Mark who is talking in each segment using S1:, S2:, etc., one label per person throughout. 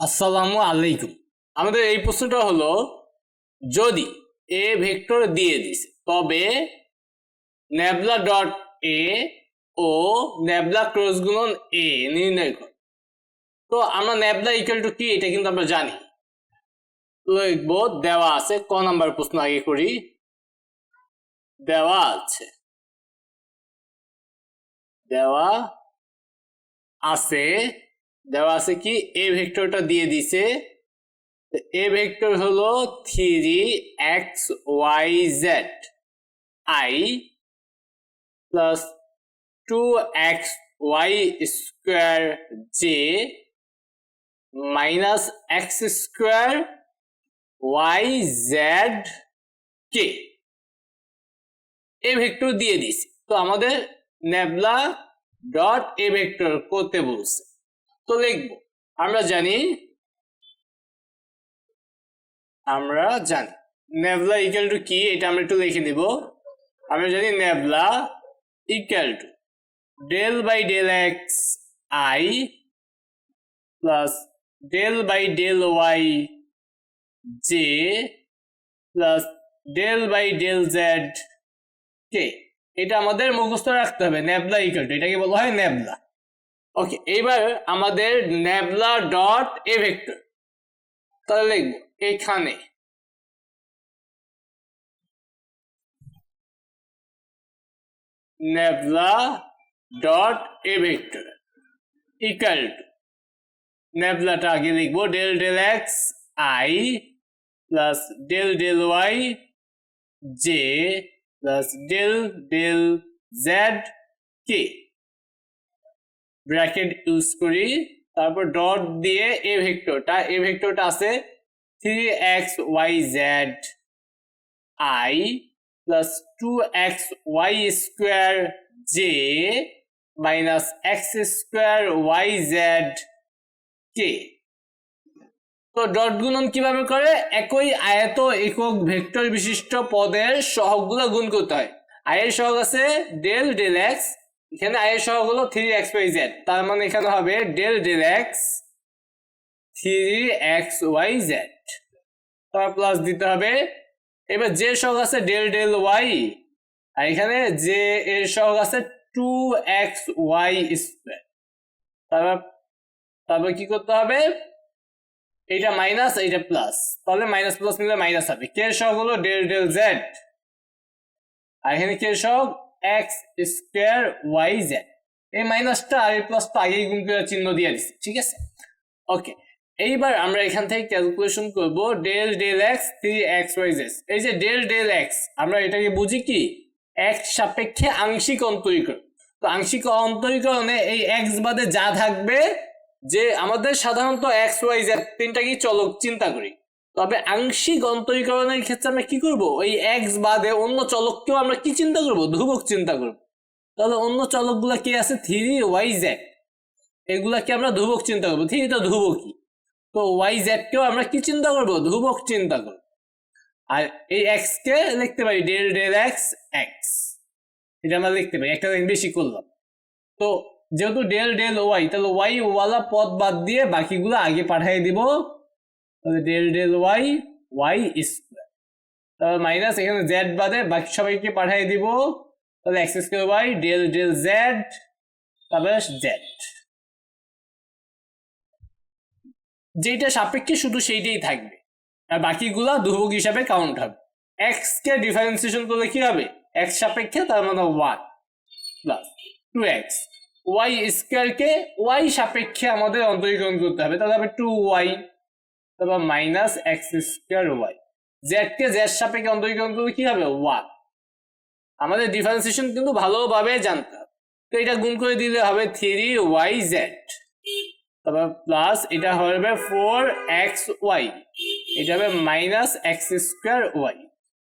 S1: আসসালামু আলাইকুম। আমাদের এই প্রশ্নটা হলো, যদি এ ভেক্টর দিয়ে দিছে, তবে নেবলা ডট এ ও নেবলা ক্রস গুণন এ নির্ণয় কর। তো আমরা নেবলা ইকুয়াল টু কি, এটা কিন্তু আমরা জানি। লিখব, দেওয়া আছে, ক নাম্বার প্রশ্ন আগে করি। দেওয়া আছে। দেওয়া আছে দেওয়া আছে কি? এ ভেক্টরটা দিয়ে দিছে। এ ভেক্টর হলো three x, y, z. I plus two x, y square j minus x square y z k? A vector দিয়ে দিছি। তো আমাদের নেবলা ডট এ ভেক্টর করতে বলছে। তো লিখব। আমরা জানি আমরা জানি। নেবলা ইকুয়াল টু কি? এটা আমরা একটু লিখে দিব আমরা জানি nabla equal to del by del x i plus del by del y j plus del by del z k এটা আমাদের মুখস্থ রাখতে হবে, নেবলা ইকুয়াল টু এটাকে বলা হয় নেবলা। ওকে এবার আমাদের নেবলা ডট এ ভেক্টর। তাহলে লিখব, এখানে। Nabla dot A vector equal to নেবলাটা আগে লিখব del del x i plus del del y j plus del del z k bracket use করি, তারপর ডট দিয়ে এ ভেক্টরটা এ ভেক্টরটা আছে three x y z i plus two x y square j minus x square y z k তো dot গুণন কীভাবে করে? একই আয়ত একক ভেক্টর বিশিষ্ট পদের সহগগুলো গুণ করতে হয়। আয়ের সহগ আছে ডেল ডেল এক্স এখানে আই এর সহগ হলো থ্রি এক্স ওয়াই জেড তার মানে এখানে হবে del del x three x y z তার প্লাস দিতে হবে। এবার যে সহগ আছে ডেল ডেল ওয়াই আর এখানে যে এর সহগ আছে টু এক্স ওয়াই স্কোয়ার তারপর তারপর কি করতে হবে? এইটা মাইনাস এইটা প্লাস তাহলে মাইনাস প্লাস নিলে মাইনাস হবে। কে সহগ হলো? ডেল ডেল জেড আর এখানে কে সহগ? এক্স স্কোয়ার ওয়াই জেড এই মাইনাসটা আর এই প্লাসটা আগেই গুণ করে চিহ্ন দিয়ে দিচ্ছি ঠিক আছে? ওকে এইবার আমরা এখান থেকে ক্যালকুলেশন করব del del x three x y z এই যে ডেল ডেল এক্স আমরা এটাকে বুঝি কি? এক্স সাপেক্ষে আংশিক অন্তরীকরণ। তো আংশিক অন্তরীকরণে এই এক্স বাদে যা থাকবে যে আমাদের সাধারণত এক্স ওয়াই জেড তিনটা কি চলক চিন্তা করি। তবে আংশিক অন্তরীকরণের ক্ষেত্রে আমরা কি করব? ওই এক্স বাদে অন্য চলককেও আমরা কি চিন্তা করব? ধ্রুবক চিন্তা করব। তাহলে অন্য চলকগুলা কি আছে? থ্রি ওয়াই জেড এগুলাকে আমরা ধ্রুবক চিন্তা করব। থ্রি তো ধ্রুবকই। তো ওয়াই জেড কেও আমরা কি চিন্তা করব? ধ্রুবক চিন্তা করব। আর এই এক্স কে লিখতে পারি ডেল ডেল এক্স এক্স এটা আমরা লিখতে পারি। একটা লাইন বেশি করলাম। তো যেহেতু ডেল ডেল ওয়াই, তাহলে ওয়াই ওয়ালা পদ বাদ দিয়ে বাকিগুলো আগে পাঠিয়ে দিব। তাহলে del del y y square minus এখানে জেড বাদে বাকি সবাইকে পাঠিয়ে দিব। তাহলে x square y del del z তারপরে জেড যেটা সাপেক্ষে শুধু সেইটাই থাকবে। আর বাকিগুলা ধ্রুবক হিসাবে কাউন্ট হবে। এক্স কে ডিফারেন্সিয়েশন করলে কি হবে? এক্স সাপেক্ষে তার মানে one plus two x y স্কোয়ারকে ওয়াই সাপেক্ষে আমাদের অন্তরীকরণ করতে হবে। তাহলে হবে টু ওয়াই তারপর minus x square y z k z সাপেক্ষে অন্তরীকরণ করলে কি হবে? ওয়ান আমাদের ডিফারেন্সিয়েশন কিন্তু ভালোভাবে জানতে হবে। তো এটা গুণ করে দিলে হবে থ্রি ওয়াই জেড তারপর প্লাস এটা হবে ফোর এক্স ওয়াই এটা হবে মাইনাস এক্স স্কোয়ার ওয়াই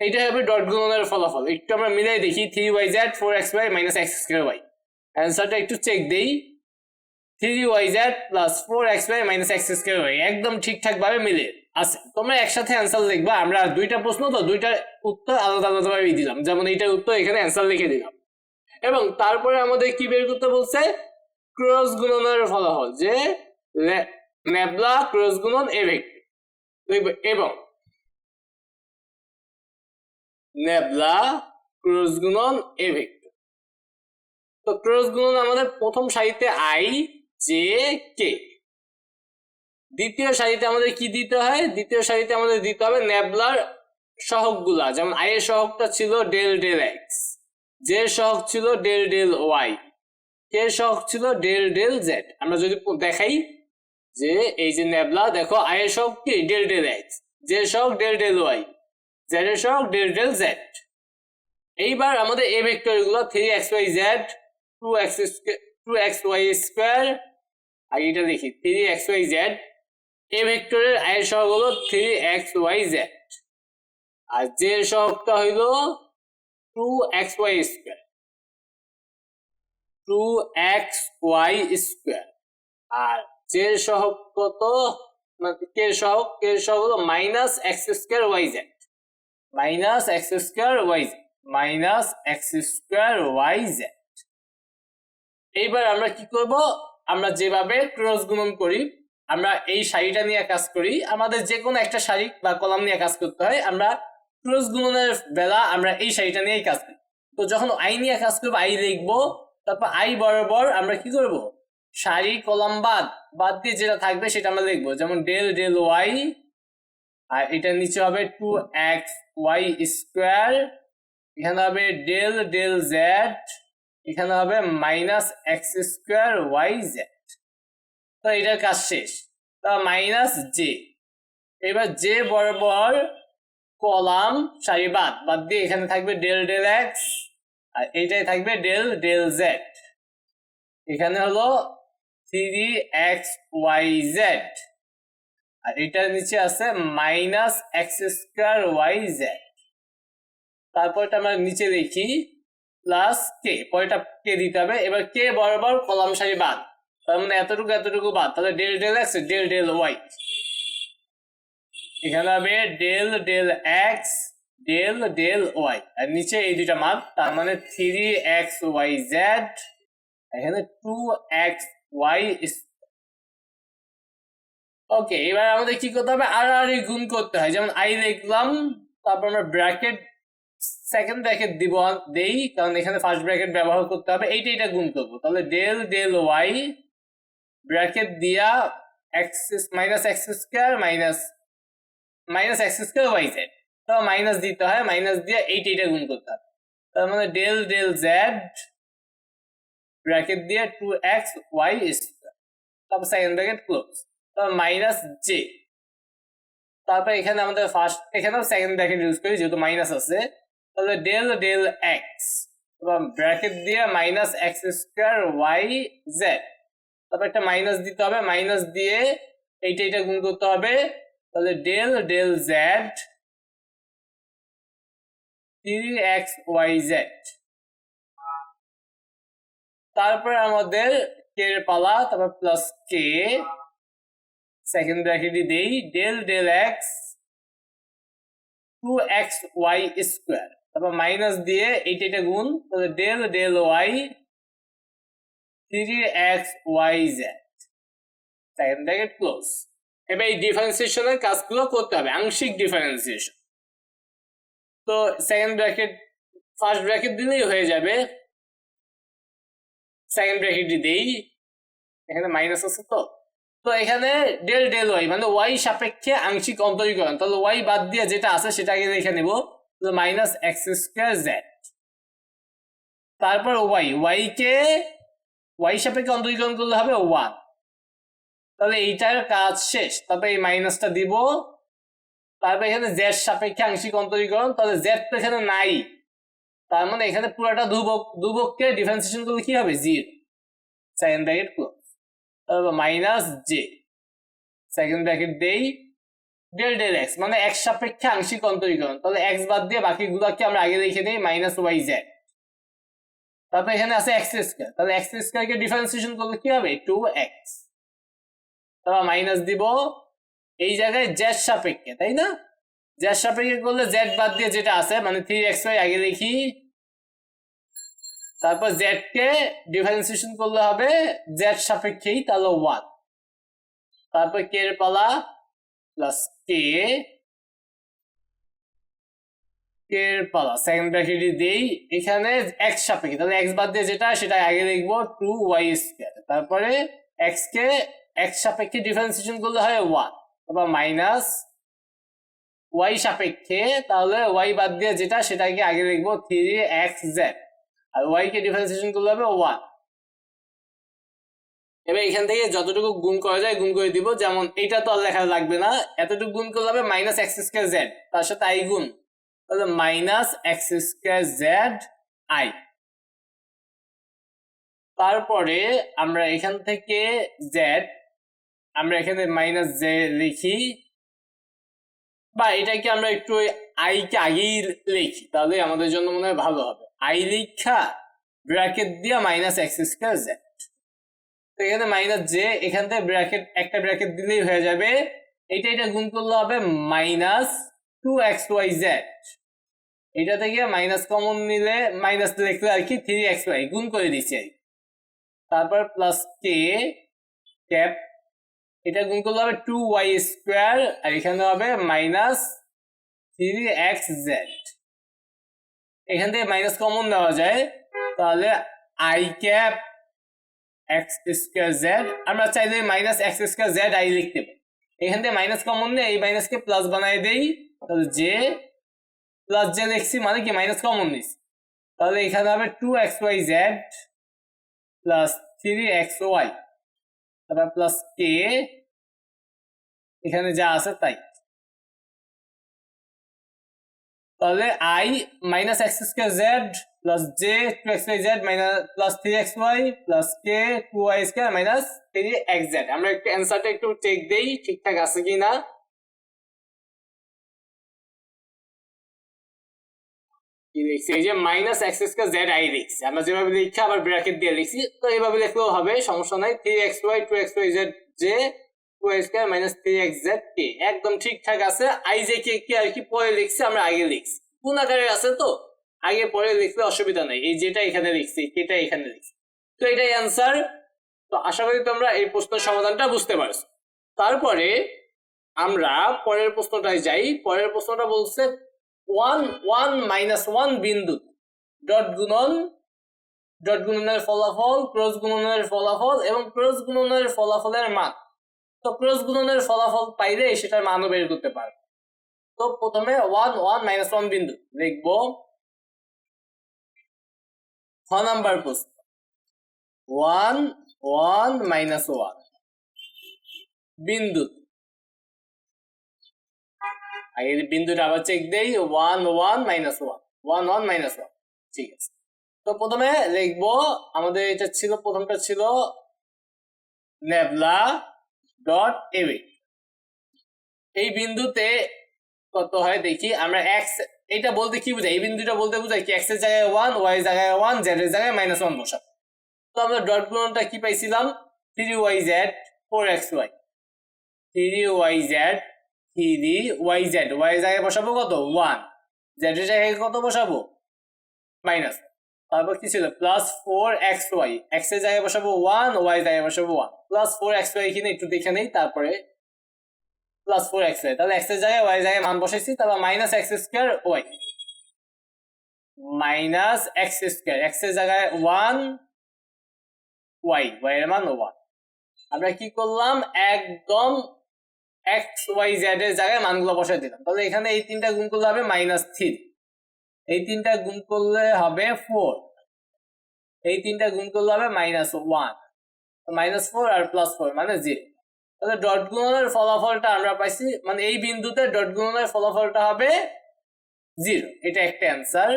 S1: এটা হবে ডট গুণনের ফলাফল। একটু আমরা মিলাই দেখি three y z four x y minus x square y অ্যান্সারটা একটু চেক দেই। Three y plus four x y minus x square y একদম ঠিকঠাক ভাবে মিলে। আছে তোমরা একসাথে অ্যান্সার লিখবা আমরা দুইটা প্রশ্ন তো দুইটার উত্তর আলাদা আলাদা ভাবে দিলাম। যেমন উত্তর, এখানে অ্যান্সার লিখে দিলাম। এবং তারপরে আমাদের কি বের করতে বলছে? ক্রস গুণনের ফলাফল, যে ক্রস গুণন এবং ক্রস গুণন তো ক্রস গুণন আমাদের প্রথম সারিতে আই জে কে দ্বিতীয় সারিতে আমাদের কি দিতে হয়? দ্বিতীয় সারিতে আমাদের দিতে হবে নেবলার সহগগুলা। যেমন আই এর সহগটা ছিল ডেল ডেল এক্স জে সহগ ছিল ডেল ডেল ওয়াই কে সহগ ছিল ডেল ডেল জেড আমরা যদি দেখাই যে এই যে নেবলা দেখো আই এর সহগ কি? ডেল ডেল এক্স জে সহগ ডেল ডেল ওয়াই জেড এর সহগ ডেল ডেল জেড এইবার আমাদের A ভেক্টরগুলো three x y z two x two x y square আগে এটা দেখি three x y z A ভেক্টরের আয়ের সহগ হলো থ্রি এক্স ওয়াই জেড আর জে এর সহগটা হইল two x y square two x y square আর জে এর সহগ কত? মানে কে এর সহগ কে সহগ হলো minus x square y z minus x square y z minus x square y z এইবার আমরা কি করব? আমরা যেভাবে ক্রস গুণন করি, আমরা এই শাড়িটা নিয়ে কাজ করি, আমাদের যে কোনো একটা শাড়ি বা কলাম নিয়ে কাজ করতে হয়, আমরা ক্রস গুণনের বেলা আমরা এই শাড়িটা নিয়েই কাজ করি। তো যখন আই নিয়ে কাজ করব, আই লিখব, তারপর আই বরাবর আমরা কি করব? শাড়ি, কলাম বাদ বাদ দিয়ে যেটা থাকবে সেটা আমরা লিখব। যেমন ডেল ডেল ওয়াই, আর এটা নিচে হবে টু এক্স ওয়াই স্কোয়ার, এখানে হবে ডেল ডেল জেড এখানে হবে minus x square y z তো এটার কাজ শেষ। তা মাইনাস জে এবার জে বরাবর কলাম সারি বাদ বাদ দিয়ে এখানে থাকবে ডেল ডেল এক্স আর এইটাই থাকবে ডেল ডেল জেড এখানে হলো থ্রি এক্স ওয়াই জেড আর এটার নিচে আছে minus x square y z তারপরটা আমরা নিচে দেখি প্লাস কে পরেরটা কে দিতে হবে। এবার কে বরাবর কলাম সারি বাদ। তার মানে এতটুকু এতটুকু বাদ। তাহলে del del x del del y এখানে হবে del del x del del y আর নিচে এই দুইটা মান তার মানে থ্রি এক্স ওয়াই জেড এখানে টু এক্স ওয়াই ওকে এবার আমাদের কি করতে হবে? আর আর গুণ করতে হয়। যেমন আই লিখলাম, তারপর আমরা ব্র্যাকেট সেকেন্ড ব্র্যাকেট দিব দেই, কারণ এখানে ফার্স্ট ব্র্যাকেট ব্যবহার করতে হবে। এইটা এটা গুণ করব। তাহলে ডেল ডেল ওয়াই ব্র্যাকেট দিয়া x minus x square minus minus x square y z তো মাইনাস দিতে হয় মাইনাস দিয়ে এইটা এটা গুণ করতে হবে। তার মানে ডেল ডেল জেড ব্র্যাকেট দিয়ে টু এক্স ওয়াই স্কোয়ার তারপর সেকেন্ড ব্র্যাকেট ক্লোজ তারপর মাইনাস জে তারপর এখানে আমাদের ফার্স্ট এখানেও সেকেন্ড ব্র্যাকেট ইউজ করি, যেহেতু মাইনাস আছে। তাহলে ডেল ডেল এক্স এবং ব্র্যাকেট দিয়ে minus x square y z তারপর একটা মাইনাস দিতে হবে মাইনাস দিয়ে এইটা এটা গুণ করতে হবে। তাহলে del del z three x y z তারপর আমাদের কে পালা, তারপর প্লাস কে সেকেন্ড ব্র্যাকেটে দেই del del x two x y square তারপর মাইনাস দিয়ে এইটা এটা গুণ, তাহলে del del y three x y z second bracket close এবার এই ডিফারেন্সিয়েশনের কাজগুলো করতে হবে, আংশিক ডিফারেন্সিয়েশন তো সেকেন্ড ব্র্যাকেট ফার্স্ট ব্র্যাকেট দিলেই হয়ে যাবে। সেকেন্ড ব্র্যাকেটটি দেই। এখানে মাইনাস আছে তো। তো এখানে ডেল ডেল ওয়াই মানে ওয়াই সাপেক্ষে আংশিক অন্তরীকরণ। তাহলে ওয়াই বাদ দিয়ে যেটা আছে সেটা আগে লিখে নেব। মাইনাস এক্স স্কোয়ার জেড তারপর ওয়াই ওয়াই কে ওয়াই সাপেক্ষে অন্তরীকরণ করলে হবে ওয়ান তাহলে এইটার কাজ শেষ, তারপর এই মাইনাসটা দিব। তারপর এখানে জেড সাপেক্ষে আংশিক অন্তরীকরণ, তাহলে জেড তো এখানে নাই। তার মানে এখানে পুরোটা দুবক দুবককে ডিফারেন্সিয়েশন করলে কি হবে? Zero second bracket close minus j second bracket দেই। ডেল ডেল এক্স মানে এক্স সাপেক্ষে আংশিক অন্তরীকরণ। তাহলে এক্স বাদ দিয়ে বাকিগুলোকে আমরা আগে লিখে দিই মাইনাস ওয়াই জেড তারপর এখানে আছে এক্স স্কোয়ার তাহলে এক্স স্কোয়ারকে ডিফারেন্সিয়েশন করলে কি হবে? টু এক্স তারপর মাইনাস দিব এই জায়গায় জেড সাপেক্ষে, তাই না? জেড সাপেক্ষে করলে জেড বাদ দিয়ে যেটা আছে মানে থ্রি এক্স ওয়াই আগে দেখি তারপর জেড কে ডিফারেন্সিয়েশন করলে হবে জেড সাপেক্ষেই, তাহলে ওয়ান তারপর কে এর পালা? প্লাস কে এর পালা সেকেন্ড ব্র্যাকেট দেই। এখানে এক্স সাপেক্ষে, তাহলে এক্স বাদ দিয়ে যেটা, সেটা আগে লিখব টু ওয়াই তারপরে এক্স কে এক্স সাপেক্ষে ডিফারেন্সিয়েশন করলে হয় ওয়ান অথবা মাইনাস ওয়াই সাপেক্ষে, তাহলে ওয়াই বাদ দিয়ে যেটা সেটাকে আগে লিখব থ্রি এক্স জেড আর ওয়াই কে ডিফারেন্সিয়েশন করলে হবে ওয়ান এবার এখান থেকে যতটুকু গুণ করা যায় গুণ করে দিব। যেমন এটা তো আর লেখা লাগবে না। এতটুকু গুণ করলে হবে মাইনাস এক্স স্কোয়ার জেড তার সাথে আই গুণ। তাহলে minus x square z i তারপরে আমরা এখান থেকে জেড আমরা এখানে মাইনাস জে লিখি। বা এটাকে আমরা একটু আই কে আগেই লিখি। তাহলে আমাদের জন্য মনে হয় ভালো হবে। আই লিখা ব্র্যাকেট দিয়ে মাইনাস এক্স স্কোয়ার জেড তো এখানে মাইনাস জে এখান থেকে ব্র্যাকেট একটা ব্র্যাকেট দিলেই হয়ে যাবে। এটা এটা গুণ করলে হবে minus two x y z এটা থেকে মাইনাস কমন নিলে মাইনাস লিখলে আর কি থ্রি এক্স ওয়াই গুণ করে দিচ্ছি আর তারপর প্লাস কে ক্যাপ এটা গুণ করলে হবে টু ওয়াই স্কোয়ার আর এখানে হবে মাইনাস থ্রি এক্স জেড এখান থেকে মাইনাস কমন দেওয়া যায়। তাহলে i cap x square z আমরা চাইলে minus x square z i লিখতে পারি। এখান থেকে মাইনাস কমন নিয়ে এই মাইনাসকে প্লাস বানাই দেই, তাহলে জে প্লাস জে লিখছি মানে কি মাইনাস কমন নিচ্ছি তাহলে এখানে হবে two x y z plus three x y তারপর প্লাস কে এখানে যা আছে তাই। তাহলে i minus x square z plus j two x y z minus plus three x y plus k two y square minus three x z আমরা একটু অ্যান্সারটা একটু চেক দেই, ঠিকঠাক আছে কি না আমরা যেভাবে লিখছি, আবার ব্র্যাকেট দিয়ে লিখছি, তো এইভাবে লিখলেও হবে, সমস্যা নাই। Three x y two x y z j একদম ঠিকঠাক আছে। আই কি আর কি পরে লিখছি, আমরা আগে লিখছি। আছে তো? আগে পরে লিখলে অসুবিধা নাই। এই যেটা এখানে লিখছি এটা এখানে লিখছি। তো এটাই অ্যান্সার তো আশা করি তোমরা এই প্রশ্নের সমাধানটা বুঝতে পারছ। তারপরে আমরা পরের প্রশ্নটায় যাই। পরের প্রশ্নটা বলছে ওয়ান ওয়ান মাইনাস ওয়ান বিন্দু ডট গুণন, ডট গুণনের ফলাফল, ক্রস গুণনের ফলাফল এবং ক্রস গুণনের ফলাফলের মান। তো ক্রস গুণনের ফলাফল পাইলে সেটার মানও বের করতে পারবে। তো প্রথমে ওয়ান ওয়ান মাইনাস ওয়ান বিন্দু লিখব। ছ নাম্বার প্রশ্ন। ওয়ান ওয়ান মাইনাস ওয়ান বিন্দু। আগে বিন্দুটা আবার চেক দেই one one minus one one one minus one ঠিক আছে। তো প্রথমে লিখব, আমাদের এটা ছিল, প্রথমটা ছিল নেবলা ডট এভি এই বিন্দুতে কত হয় দেখি, আমরা এক্স এটা বলতে কি বোঝায় এই বিন্দুটা বলতে বোঝায় কি এক্সের জায়গায় ওয়ান ওয়াই এর জায়গায় ওয়ান জেড এর জায়গায় মাইনাস ওয়ান বসাবো তো আমরা ডট গুণনটা কি পাইছিলাম? Three y z four x y three y z three y z y এর জায়গায় বসাবো কত? ওয়ান জেড এর জায়গায় কত বসাবো? মাইনাস তারপর কি ছিল? প্লাস ফোর এক্স ওয়াই এক্সের জায়গায় বসাবো ওয়ান ওয়াই জায়গায় বসাবো one plus four x y এখানে একটু দেখে নেই, তারপরে প্লাস ফোর এক্স ওয়াই তাহলে এক্সের জায়গায় ওয়াই জায়গায় মান বসাইছি তারপর minus x square y minus x square এক্সের জায়গায় ওয়ান ওয়াই ওয়াই এর মান ওয়ান আমরা কি করলাম? একদম এক্স ওয়াই জেড এর জায়গায় মানগুলো বসাই দিলাম। তাহলে এখানে এই তিনটা গুণ করলে হবে মাইনাস থ্রি এই তিনটা গুণ করলে হবে ফোর এই তিনটা গুণ করলে হবে মাইনাস ওয়ান মাইনাস ফোর আর প্লাস ফোর মানে জিরো তাহলে ডট গুণনের ফলাফলটা আমরা পাইছি মানে এই বিন্দুতে ডট গুণনের ফলাফলটা হবে জিরো এটা একটা অ্যান্সার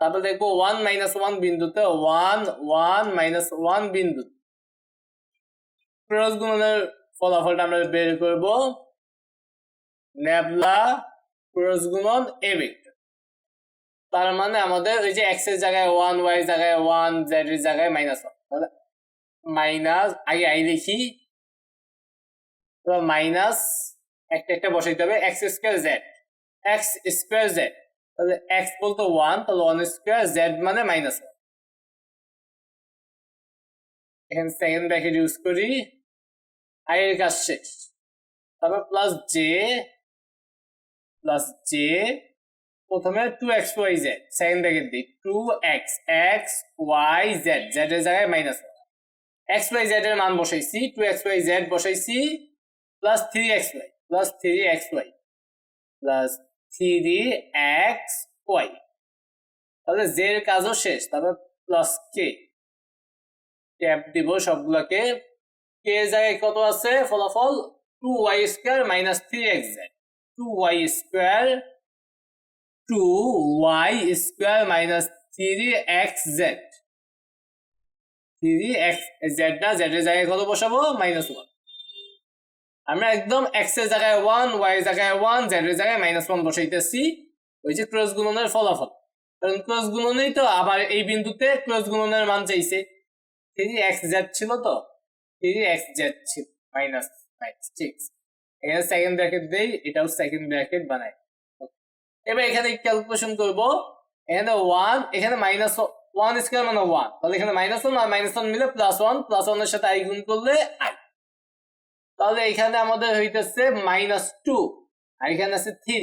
S1: তারপর দেখব ওয়ান মাইনাস ওয়ান বিন্দুতে ওয়ান ওয়ান মাইনাস ওয়ান বিন্দু। ক্রস গুণনের ফলাফলটা আমরা বের করব। নেবলা ক্রস গুণন তার মানে আমাদের ওই যে এক্সের জায়গায় ওয়ান ওয়াই জায়গায় ওয়ান জেড এর জায়গায় মাইনাস ওয়ান তাহলে মাইনাস আগে আই লিখি মাইনাস একটা একটা বসাইতে হবে x square z x square z তাহলে এক্স বলতো ওয়ান তাহলে ওয়ান স্কোয়ার জেড মানে মাইনাস ওয়ান এখানে সেকেন্ড ব্র্যাকেট ইউজ করি আই এর কাজ শেষ। তারপর প্লাস জে প্লাস জে প্রথমে two x y z second bracket দিই two x x y z z এর জায়গায় মাইনাস এক্স ওয়াই জেড এর মান বসাইছি টু এক্স ওয়াই জেড বসাইছি plus three x y plus three x y plus three x y তাহলে j এর কাজও শেষ, তারপর প্লাস কে ট্যাপ দিব সবগুলোকে। কে জায়গায় কত আছে? ফলাফল two y square minus three x z two y square two y square minus three x z three x z না জেড এর জায়গায় কত বসাবো? মাইনাস ওয়ান আমরা একদম এক্সের জায়গায় ওয়ান ওয়াই জায়গায় ওয়ান জেড এর জায়গায় মাইনাস ওয়ান বসাইতেছি। ওই যে ক্রস গুণনের ফলাফল। কারণ ক্রস গুণনেই তো আবার এই বিন্দুতে ক্রস গুণনের মান চাইছে। থ্রি এক্স জেড ছিল তো? থ্রি এক্স জেড ছিল মাইনাস ঠিক। এখানে সেকেন্ড ব্র্যাকেট দেই, এটাও সেকেন্ড ব্র্যাকেট বানাই। এবার এখানে ক্যালকুলেশন করব। এখানে ওয়ান এখানে মাইনাস ওয়ান স্কোয়ার মানে ওয়ান তাহলে এখানে মাইনাস ওয়ান আর মাইনাস ওয়ান মিলে প্লাস ওয়ান প্লাস ওয়ানের সাথে আই গুণ করলে আই তাহলে এখানে আমাদের হইতেছে মাইনাস টু আর এখানে আছে থ্রি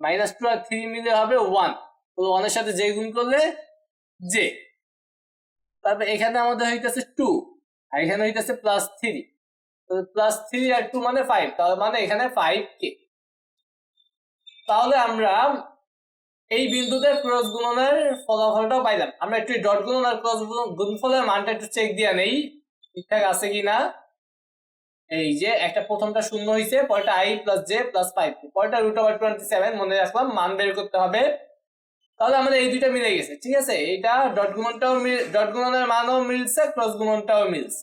S1: মাইনাস টু আর থ্রি মিলে হবে ওয়ান তাহলে ওয়ানের সাথে যে গুণ করলে জে তারপর এখানে আমাদের হইতেছে টু আর এখানে হইতেছে প্লাস থ্রি প্লাস থ্রি আর টু মানে ফাইভ তাহলে মানে এখানে ফাইভ কে তাহলে আমরা এই বিন্দুতে ক্রস গুণনের ফলাফলটা পাইলাম। আমরা একটু ডট গুণন আর ক্রস গুণফলের মানটা একটু চেক দিয়ে নেই, ঠিকঠাক আছে কিনা। এই যে একটা প্রথমটা শূন্য হয়েছে পরেরটা i plus j plus five পরেরটা রুট ওভার টোয়েন্টি সেভেন মনে রাখলাম মান বের করতে হবে। তাহলে আমাদের এই দুইটা মিলে গেছে, ঠিক আছে? এইটা ডট গুণনটাও ডট গুণনের মানও মিলছে ক্রস গুণনটাও মিলছে।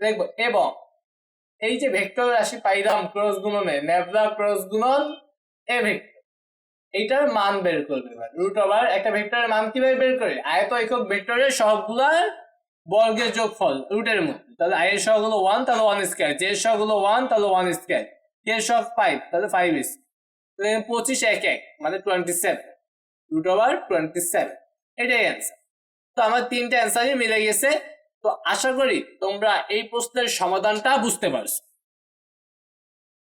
S1: দেখব, এবং এই যে ভেক্টর রাশি পাইলাম ক্রস গুণনে নেবলা ক্রস গুণন এ ভেক্টর। এইটার মান বের করবে এবার। রুট ওভার একটা ভেক্টরের মান কীভাবে বের করে? আয়ত একক ভেক্টরের সবগুলার বর্গের যোগফল রুটের মধ্যে। তাহলে আই এর সহগ হলো ওয়ান তাহলে ওয়ান স্কোয়ার এর সহগ হলো ওয়ান তাহলে ওয়ান স্কোয়ার কে সহগ ফাইভ তাহলে ফাইভ স্কোয়ার পঁচিশ এক এক মানে twenty seven root over twenty seven এটাই অ্যান্সার তো আমার তিনটে অ্যান্সারই মিলে গেছে। তো আশা করি তোমরা এই প্রশ্নের সমাধানটা বুঝতে পারছ।